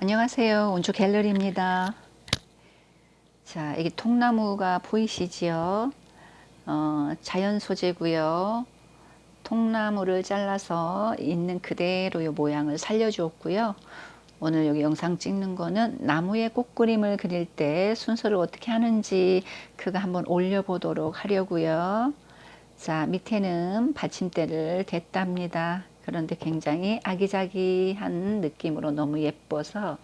안녕하세요. 온주 갤러리입니다. 자, 여기 통나무가 보이시지요? 어, 자연 소재고요. 통나무를 잘라서 있는 그대로 요 모양을 살려주었고요. 오늘 여기 영상 찍는 거는 나무에 꽃그림을 그릴 때 순서를 어떻게 하는지 그거 한번 올려보도록 하려고요. 자, 밑에는 받침대를 댔답니다. 그런데 굉장히 아기자기한 느낌으로 너무 예뻐서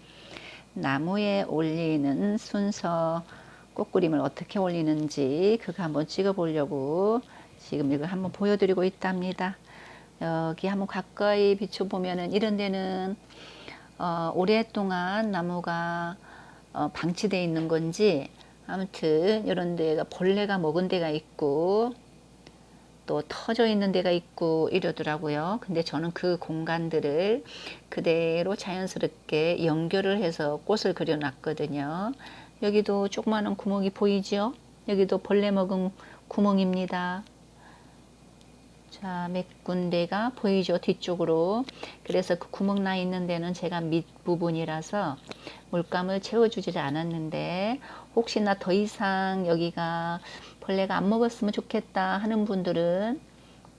나무에 올리는 순서 꽃그림을 어떻게 올리는지 그거 한번 찍어 보려고 지금 이걸 한번 보여드리고 있답니다. 여기 한번 가까이 비춰보면은 이런 데는 어, 오랫동안 나무가 어, 방치되어 있는 건지 아무튼 이런 데가 벌레가 먹은 데가 있고 또 터져 있는 데가 있고 이러더라고요. 근데 저는 그 공간들을 그대로 자연스럽게 연결을 해서 꽃을 그려놨거든요. 여기도 조그마한 구멍이 보이죠? 여기도 벌레 먹은 구멍입니다. 자, 몇 군데가 보이죠? 뒤쪽으로. 그래서 그 구멍 나 있는 데는 제가 밑부분이라서 물감을 채워주지 않았는데 혹시나 더 이상 여기가 벌레가 안 먹었으면 좋겠다 하는 분들은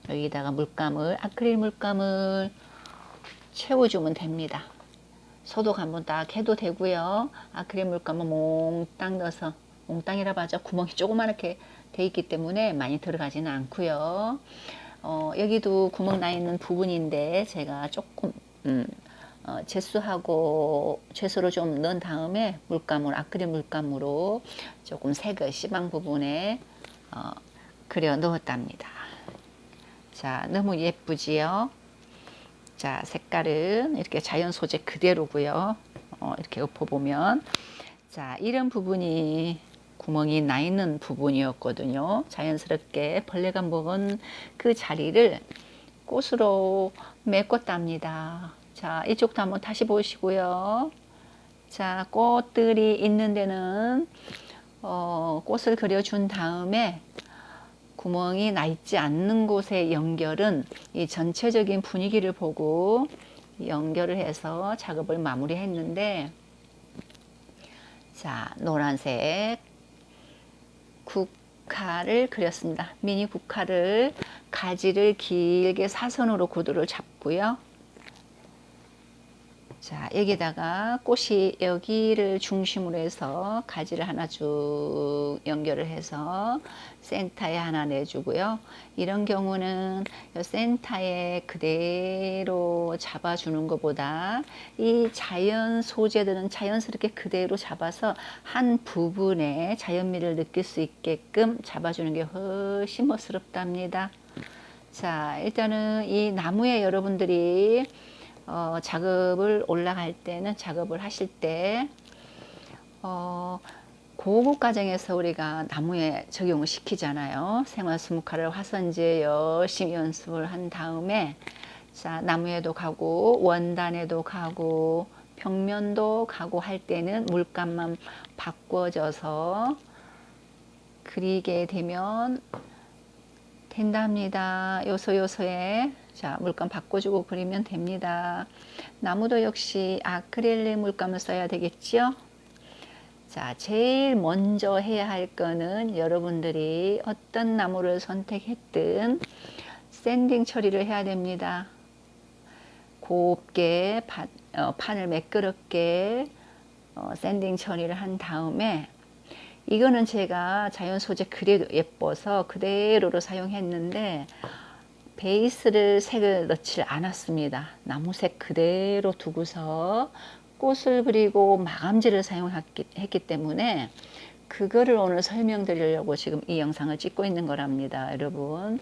여기다가 물감을 아크릴 물감을 채워주면 됩니다. 소독 한번 딱 해도 되고요. 아크릴 물감은 몽땅 넣어서 몽땅이라 봐죠. 구멍이 조그맣게 돼 있기 때문에 많이 들어가지는 않고요. 어, 여기도 구멍 나 있는 부분인데 제가 조금 음, 어, 제수하고 제수를 좀 넣은 다음에 물감을 아크릴 물감으로 조금 색을 시방 부분에 어, 그려 넣었답니다. 자, 너무 예쁘지요? 자, 색깔은 이렇게 자연 소재 그대로고요. 어, 이렇게 엎어보면 자, 이런 부분이 구멍이 나 있는 부분이었거든요. 자연스럽게 벌레가 먹은 그 자리를 꽃으로 메꿨답니다. 자, 이쪽도 한번 다시 보시고요. 자, 꽃들이 있는 데는 어, 꽃을 그려준 다음에 구멍이 나 있지 않는 곳의 연결은 이 전체적인 분위기를 보고 연결을 해서 작업을 마무리했는데 자 노란색 국화를 그렸습니다. 미니 국화를 가지를 길게 사선으로 구도를 잡고요. 자, 여기다가 꽃이 여기를 중심으로 해서 가지를 하나 쭉 연결을 해서 센터에 하나 내주고요. 이런 경우는 센터에 그대로 잡아주는 것보다 이 자연 소재들은 자연스럽게 그대로 잡아서 한 부분에 자연미를 느낄 수 있게끔 잡아주는 게 훨씬 멋스럽답니다. 자, 일단은 이 나무에 여러분들이 어, 작업을 올라갈 때는 작업을 하실 때 어, 고급 과정에서 우리가 나무에 적용을 시키잖아요. 생활 스무카를 화선지에 열심히 연습을 한 다음에 자 나무에도 가고 원단에도 가고 벽면도 가고 할 때는 물감만 바꿔줘서 그리게 되면 된답니다. 요소 요소에 자 물감 바꿔주고 그리면 됩니다. 나무도 역시 아크릴릭 물감을 써야 되겠죠. 자 제일 먼저 해야 할 거는 여러분들이 어떤 나무를 선택했든 샌딩 처리를 해야 됩니다. 곱게 바, 어, 판을 매끄럽게 어, 샌딩 처리를 한 다음에 이거는 제가 자연 소재 그래도 예뻐서 그대로로 사용했는데 베이스를 색을 넣지 않았습니다. 나무색 그대로 두고서 꽃을 그리고 마감지를 사용했기 때문에 그거를 오늘 설명드리려고 지금 이 영상을 찍고 있는 거랍니다. 여러분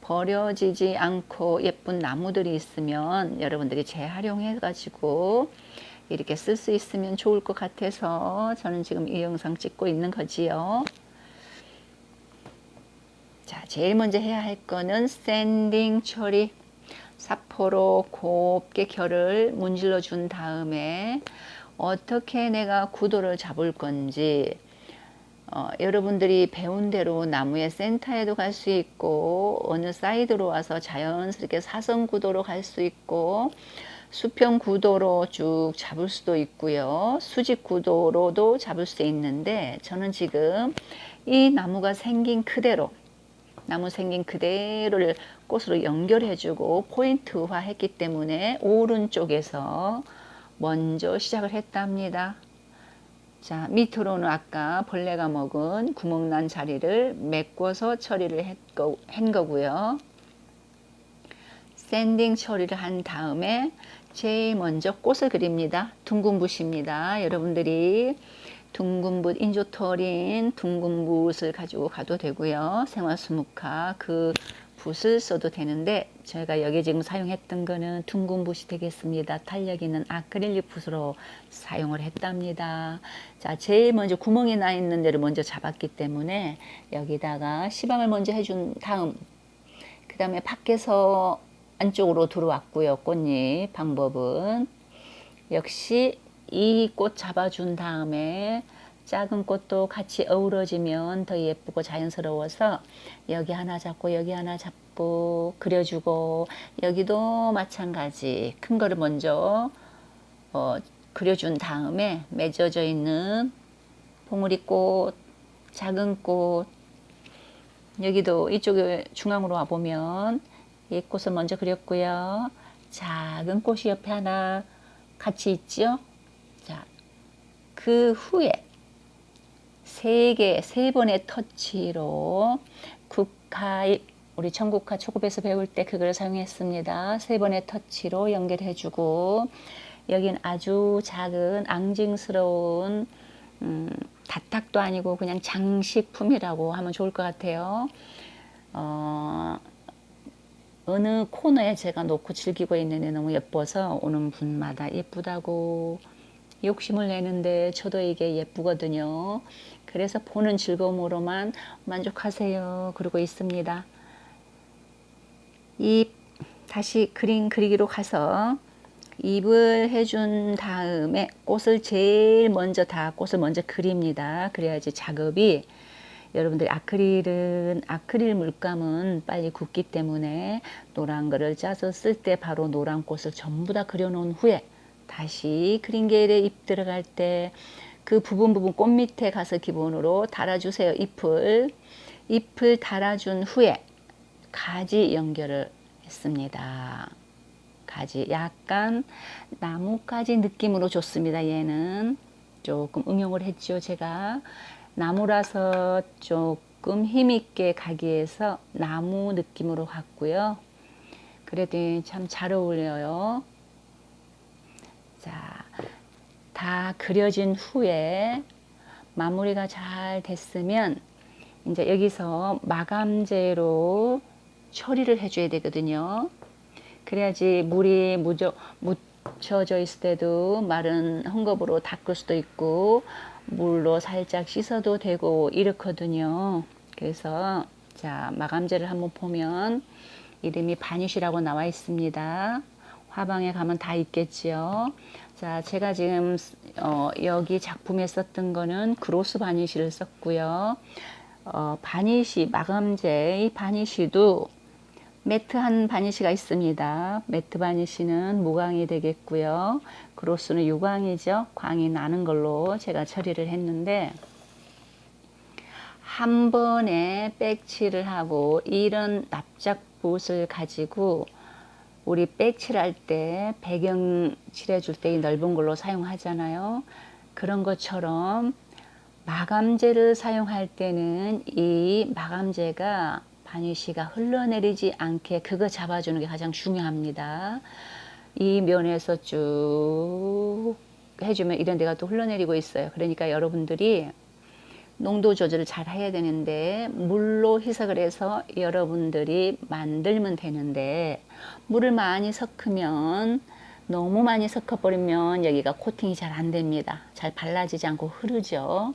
버려지지 않고 예쁜 나무들이 있으면 여러분들이 재활용해 가지고 이렇게 쓸 수 있으면 좋을 것 같아서 저는 지금 이 영상 찍고 있는 거지요. 자, 제일 먼저 해야 할 거는 샌딩 처리. 사포로 곱게 결을 문질러 준 다음에 어떻게 내가 구도를 잡을 건지 어, 여러분들이 배운 대로 나무의 센터에도 갈 수 있고 어느 사이드로 와서 자연스럽게 사선 구도로 갈 수 있고 수평 구도로 쭉 잡을 수도 있고요. 수직 구도로도 잡을 수 있는데 저는 지금 이 나무가 생긴 그대로 나무 생긴 그대로를 꽃으로 연결해주고 포인트화 했기 때문에 오른쪽에서 먼저 시작을 했답니다. 자, 밑으로는 아까 벌레가 먹은 구멍난 자리를 메꿔서 처리를 했 거, 한 거고요. 샌딩 처리를 한 다음에 제일 먼저 꽃을 그립니다. 둥근 붓입니다. 여러분들이 둥근 붓, 인조털인 둥근 붓을 가지고 가도 되고요. 생화수묵화 그 붓을 써도 되는데 저희가 여기 지금 사용했던 거는 둥근 붓이 되겠습니다. 탄력 있는 아크릴릭 붓으로 사용을 했답니다. 자, 제일 먼저 구멍이 나 있는 데를 먼저 잡았기 때문에 여기다가 시방을 먼저 해준 다음 그 다음에 밖에서 안쪽으로 들어왔고요. 꽃잎 방법은 역시 이 꽃 잡아준 다음에 작은 꽃도 같이 어우러지면 더 예쁘고 자연스러워서 여기 하나 잡고 여기 하나 잡고 그려주고 여기도 마찬가지 큰 거를 먼저 어, 그려준 다음에 맺어져 있는 봉우리 꽃, 작은 꽃 여기도 이쪽에 중앙으로 와 보면 이 꽃을 먼저 그렸고요. 작은 꽃이 옆에 하나 같이 있죠. 자, 그 후에 세 개, 세 번의 터치로 국화, 우리 청국화 초급에서 배울 때 그걸 사용했습니다. 세 번의 터치로 연결해주고, 여긴 아주 작은 앙증스러운, 음, 다탁도 아니고 그냥 장식품이라고 하면 좋을 것 같아요. 어, 어느 코너에 제가 놓고 즐기고 있는데 너무 예뻐서 오는 분마다 예쁘다고 욕심을 내는데 저도 이게 예쁘거든요. 그래서 보는 즐거움으로만 만족하세요. 그러고 있습니다. 이 다시 그림 그리기로 가서 잎을 해준 다음에 꽃을 제일 먼저 다 꽃을 먼저 그립니다. 그래야지 작업이 여러분들이 아크릴은 아크릴 물감은 빨리 굳기 때문에 노란 거를 짜서 쓸 때 바로 노란 꽃을 전부 다 그려놓은 후에 다시 그린게일에 잎 들어갈 때 그 부분 부분 꽃 밑에 가서 기본으로 달아주세요. 잎을 잎을 달아준 후에 가지 연결을 했습니다. 가지 약간 나뭇가지 느낌으로 좋습니다. 얘는 조금 응용을 했죠. 제가 나무라서 조금 힘있게 가기 위해서 나무 느낌으로 갔고요. 그래도 참 잘 어울려요. 자, 다 그려진 후에 마무리가 잘 됐으면 이제 여기서 마감제로 처리를 해줘야 되거든요. 그래야지 물이 묻혀져 있을 때도 마른 헝겊으로 닦을 수도 있고 물로 살짝 씻어도 되고 이렇거든요. 그래서 자 마감제를 한번 보면 이름이 바니쉬라고 나와 있습니다. 화방에 가면 다 있겠지요. 자, 제가 지금 어, 여기 작품에 썼던 거는 그로스 바니쉬를 썼고요. 어, 바니쉬 마감제 이 바니쉬도 매트 한 바니쉬가 있습니다. 매트 바니쉬는 무광이 되겠고요. 그로스는 유광이죠. 광이 나는 걸로 제가 처리를 했는데 한 번에 백칠을 하고 이런 납작붓을 가지고 우리 백칠할 때 배경 칠해줄 때 이 넓은 걸로 사용하잖아요. 그런 것처럼 마감제를 사용할 때는 이 마감제가 바니쉬가 흘러내리지 않게 그거 잡아주는 게 가장 중요합니다. 이 면에서 쭉 해주면 이런 데가 또 흘러내리고 있어요. 그러니까 여러분들이 농도 조절을 잘 해야 되는데 물로 희석을 해서 여러분들이 만들면 되는데 물을 많이 섞으면 너무 많이 섞어버리면 여기가 코팅이 잘 안 됩니다. 잘 발라지지 않고 흐르죠.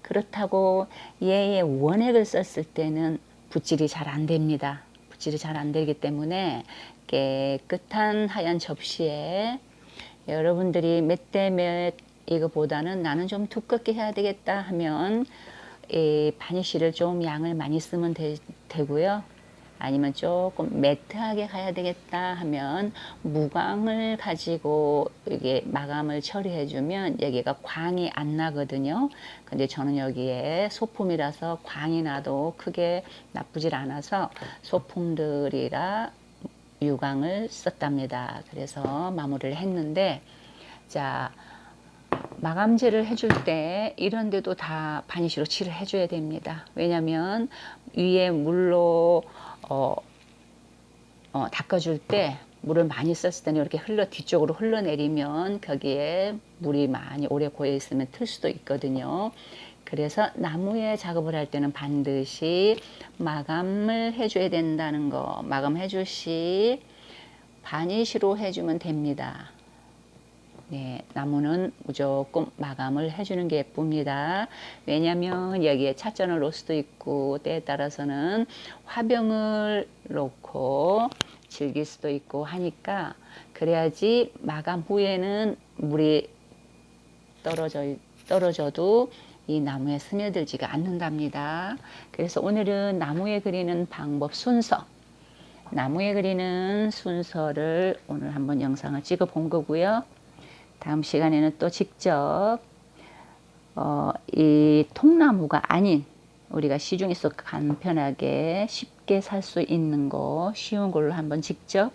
그렇다고 얘의 원액을 썼을 때는 붓질이 잘 안 됩니다. 붓질이 잘 안 되기 때문에 깨끗한 하얀 접시에 여러분들이 몇 대 몇 이거보다는 나는 좀 두껍게 해야 되겠다 하면 이 바니쉬를 좀 양을 많이 쓰면 되, 고요 아니면 조금 매트하게 가야 되겠다 하면 무광을 가지고 이게 마감을 처리해 주면 여기가 광이 안 나거든요. 근데 저는 여기에 소품이라서 광이 나도 크게 나쁘질 않아서 소품들이라 유광을 썼답니다. 그래서 마무리를 했는데 자 마감제를 해줄 때 이런 데도 다 바니쉬로 칠을 해줘야 됩니다. 왜냐면 위에 물로 어, 어, 닦아줄 때 물을 많이 썼을 때는 이렇게 흘러 뒤쪽으로 흘러내리면 거기에 물이 많이 오래 고여 있으면 틀 수도 있거든요. 그래서 나무에 작업을 할 때는 반드시 마감을 해줘야 된다는 거 마감해 줄시 바니쉬로 해주면 됩니다. 네, 나무는 무조건 마감을 해주는 게 예쁩니다. 왜냐하면 여기에 찻잔을 놓을 수도 있고 때에 따라서는 화병을 놓고 즐길 수도 있고 하니까 그래야지 마감 후에는 물이 떨어져 떨어져도 이 나무에 스며들지가 않는답니다. 그래서 오늘은 나무에 그리는 방법 순서 나무에 그리는 순서를 오늘 한번 영상을 찍어 본 거고요. 다음 시간에는 또 직접 어, 이 통나무가 아닌 우리가 시중에서 간편하게 쉽게 살 수 있는 거 쉬운 걸로 한번 직접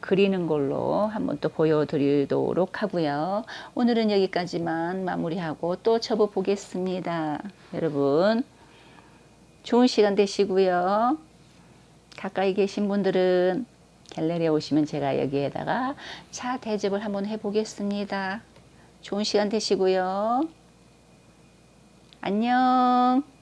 그리는 걸로 한번 또 보여드리도록 하고요. 오늘은 여기까지만 마무리하고 또 접어 보겠습니다. 여러분 좋은 시간 되시고요. 가까이 계신 분들은 갤러리에 오시면 제가 여기에다가 차 대접을 한번 해보겠습니다. 좋은 시간 되시고요. 안녕.